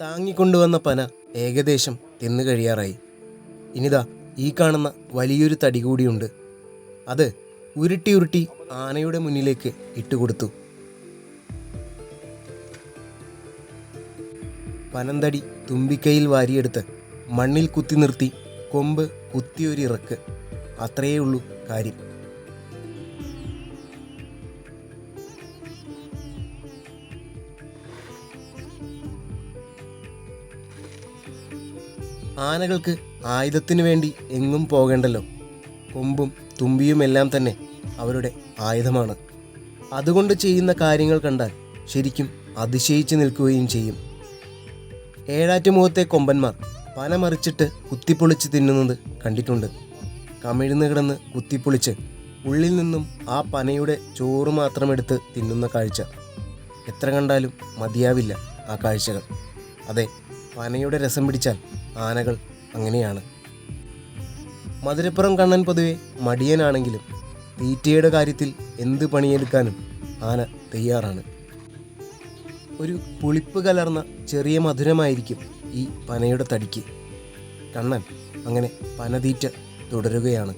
താങ്ങിക്കൊണ്ടുവന്ന പന ഏകദേശം തിന്നു കഴിയാറായി. ഇനിതാ ഈ കാണുന്ന വലിയൊരു തടി കൂടിയുണ്ട്. അത് ഉരുട്ടി ഉരുട്ടി ആനയുടെ മുന്നിലേക്ക് ഇട്ടുകൊടുത്തു. പനന്തടി തുമ്പിക്കൈയിൽ വാരിയെടുത്ത് മണ്ണിൽ കുത്തി നിർത്തി കൊമ്പ് കുത്തിയൊരിറക്ക്. അത്രയേ ഉള്ളൂ കാര്യം. ആനകൾക്ക് ആയുധത്തിനു വേണ്ടി എങ്ങും പോകേണ്ടല്ലോ. കൊമ്പും തുമ്പിയുമെല്ലാം തന്നെ അവരുടെ ആയുധമാണ്. അതുകൊണ്ട് ചെയ്യുന്ന കാര്യങ്ങൾ കണ്ടാൽ ശരിക്കും അതിശയിച്ച് നിൽക്കുകയും ചെയ്യും. ഏഴാറ്റുമുഖത്തെ കൊമ്പന്മാർ പനമറിച്ചിട്ട് കുത്തിപ്പൊളിച്ച് തിന്നുന്നത് കണ്ടിട്ടുണ്ട്. കമിഴ്ന്ന് കിടന്ന് കുത്തിപ്പൊളിച്ച് ഉള്ളിൽ നിന്നും ആ പനയുടെ ചോറ് മാത്രം എടുത്ത് തിന്നുന്ന കാഴ്ച. എത്ര കണ്ടാലും മതിയാവില്ല ആ കാഴ്ചകൾ. അതെ പനയുടെ രസം പിടിച്ചാൽ ആനകൾ അങ്ങനെയാണ്. മധുരപ്പുറം കണ്ണൻ പൊതുവെ മടിയനാണെങ്കിലും തീറ്റയുടെ കാര്യത്തിൽ എന്ത് പണിയെടുക്കാനും ആന തയ്യാറാണ്. ഒരു പുളിപ്പ് കലർന്ന ചെറിയ മധുരമായിരിക്കും ഈ പനയുടെ തടിക്ക്. കണ്ണൻ അങ്ങനെ പനതീറ്റ തുടരുകയാണ്.